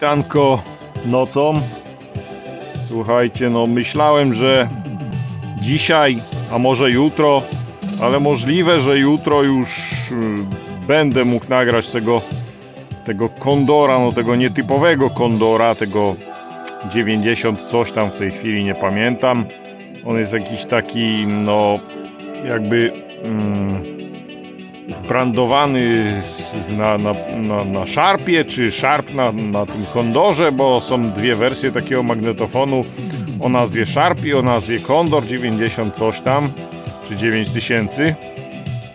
Tanko nocą. Słuchajcie, no myślałem, że dzisiaj, a może jutro, ale możliwe, że jutro już y, będę mógł nagrać tego, tego kondora, no tego nietypowego kondora, tego 90 coś tam w tej chwili nie pamiętam. On jest jakiś taki, no jakby mm, brandowany na, na, na, na Sharpie, czy Sharp na, na tym Kondorze, bo są dwie wersje takiego magnetofonu o nazwie Sharp i o nazwie Kondor 90 coś tam, czy 9000.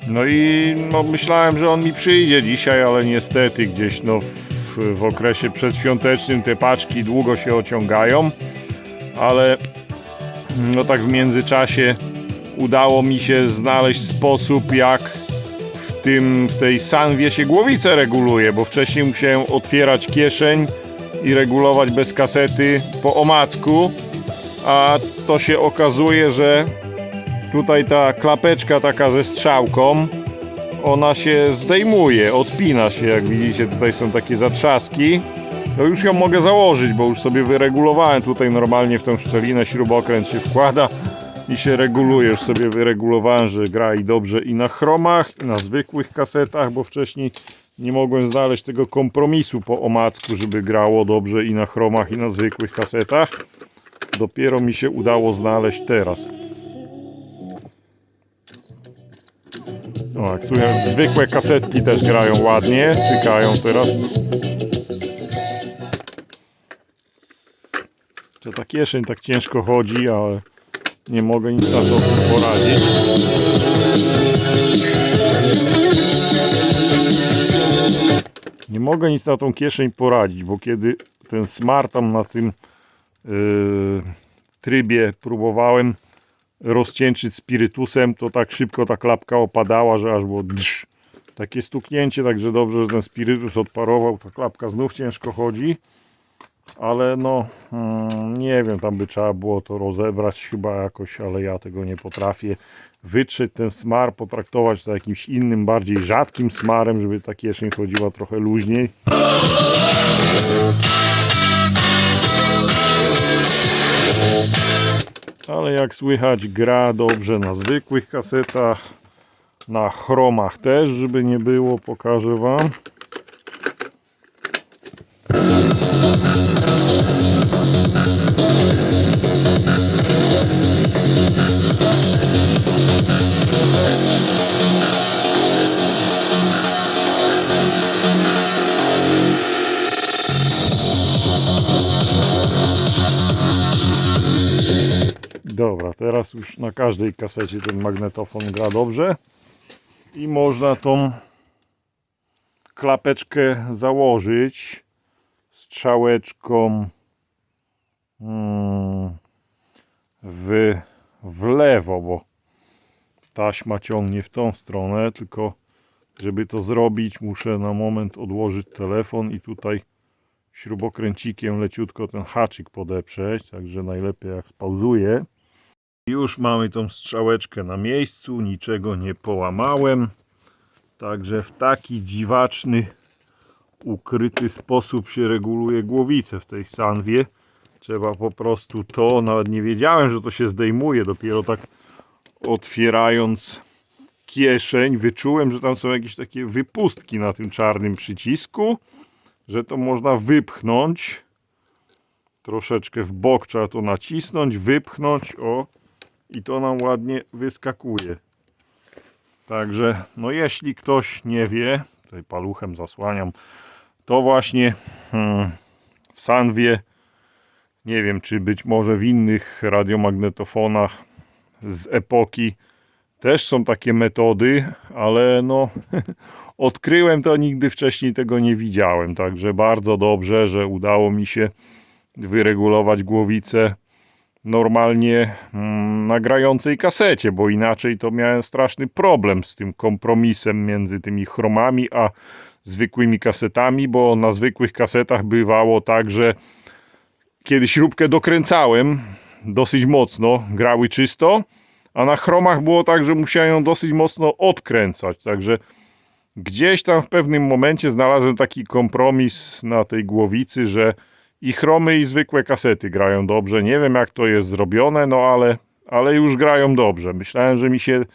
No i no, myślałem, że on mi przyjdzie dzisiaj, ale niestety gdzieś no, w, w okresie przedświątecznym te paczki długo się ociągają, ale no tak w międzyczasie udało mi się znaleźć sposób jak tym, w tej sanwie się głowicę reguluje, bo wcześniej musiałem otwierać kieszeń i regulować bez kasety po omacku, a to się okazuje, że tutaj ta klapeczka taka ze strzałką, ona się zdejmuje, odpina się, jak widzicie tutaj są takie zatrzaski. To już ją mogę założyć, bo już sobie wyregulowałem tutaj normalnie w tą szczelinę śrubokręt się wkłada i się reguluje. Sobie wyregulowałem, że gra i dobrze i na chromach, i na zwykłych kasetach, bo wcześniej nie mogłem znaleźć tego kompromisu po omacku, żeby grało dobrze i na chromach, i na zwykłych kasetach. Dopiero mi się udało znaleźć teraz. O, jak słychać, zwykłe kasetki też grają ładnie, cykają teraz. To ta kieszeń tak ciężko chodzi, ale nie mogę nic na to poradzić. Nie mogę nic na tą kieszeń poradzić, bo kiedy ten smart tam na tym yy, trybie próbowałem rozcieńczyć spirytusem, to tak szybko ta klapka opadała, że aż było drz. Takie stuknięcie, także dobrze, że ten spirytus odparował, ta klapka znów ciężko chodzi. Ale no, mm, nie wiem, tam by trzeba było to rozebrać chyba jakoś, ale ja tego nie potrafię. Wytrzeć ten smar, potraktować to jakimś innym, bardziej rzadkim smarem, żeby ta kieszeń chodziła trochę luźniej. Ale jak słychać, gra dobrze na zwykłych kasetach, na chromach też, żeby nie było, pokażę Wam. Dobra, teraz już na każdej kasecie ten magnetofon gra dobrze i można tą klapeczkę założyć strzałeczką mm, w, w lewo, bo taśma ciągnie w tą stronę, tylko żeby to zrobić muszę na moment odłożyć telefon i tutaj śrubokręcikiem leciutko ten haczyk podeprzeć, także najlepiej jak spauzuję. Już mamy tą strzałeczkę na miejscu, niczego nie połamałem. Także w taki dziwaczny, ukryty sposób się reguluje głowicę w tej sanwie. Trzeba po prostu to, nawet nie wiedziałem, że to się zdejmuje, dopiero tak otwierając kieszeń, wyczułem, że tam są jakieś takie wypustki na tym czarnym przycisku, że to można wypchnąć. Troszeczkę w bok trzeba to nacisnąć, wypchnąć, o, i to nam ładnie wyskakuje. Także, no jeśli ktoś nie wie, tutaj paluchem zasłaniam, to właśnie hmm, w Sanwie, nie wiem czy być może w innych radiomagnetofonach z epoki też są takie metody, ale no odkryłem to, nigdy wcześniej tego nie widziałem, także bardzo dobrze, że udało mi się wyregulować głowicę normalnie mm, na grającej kasecie, bo inaczej to miałem straszny problem z tym kompromisem między tymi chromami a zwykłymi kasetami, bo na zwykłych kasetach bywało tak, że kiedy śrubkę dokręcałem dosyć mocno, grały czysto, a na chromach było tak, że musiałem ją dosyć mocno odkręcać, także Gdzieś tam w pewnym momencie znalazłem taki kompromis na tej głowicy, że i chromy i zwykłe kasety grają dobrze. Nie wiem jak to jest zrobione, no ale, ale już grają dobrze. Myślałem, że mi się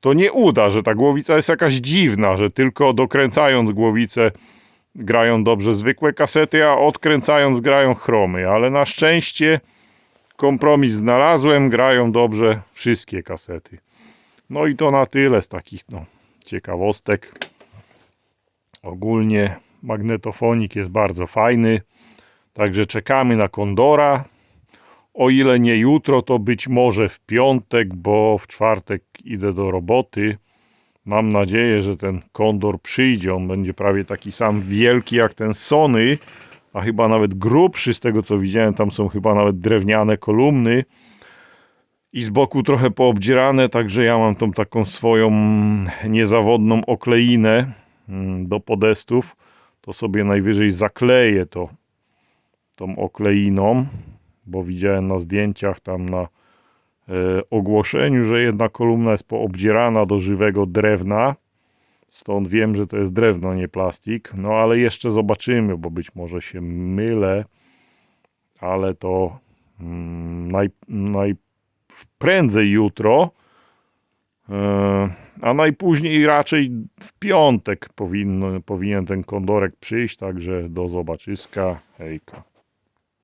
to nie uda, że ta głowica jest jakaś dziwna, że tylko dokręcając głowicę grają dobrze zwykłe kasety, a odkręcając grają chromy, ale na szczęście kompromis znalazłem, grają dobrze wszystkie kasety. No i to na tyle z takich no, ciekawostek. Ogólnie magnetofonik jest bardzo fajny, także czekamy na Kondora. O ile nie jutro, to być może w piątek, bo w czwartek idę do roboty. Mam nadzieję, że ten kondor przyjdzie. On będzie prawie taki sam wielki jak ten Sony, a chyba nawet grubszy z tego co widziałem. Tam są chyba nawet drewniane kolumny i z boku trochę poobdzierane, także ja mam tą taką swoją niezawodną okleinę mm, do podestów. To sobie najwyżej zakleję to tą okleiną, bo widziałem na zdjęciach tam na e, ogłoszeniu, że jedna kolumna jest poobdzierana do żywego drewna. Stąd wiem, że to jest drewno, nie plastik. No ale jeszcze zobaczymy, bo być może się mylę. Ale to mm, naj, najprędzej jutro. e, A najpóźniej raczej w piątek powinno, powinien ten kondorek przyjść. Także do zobaczyska. Hejka.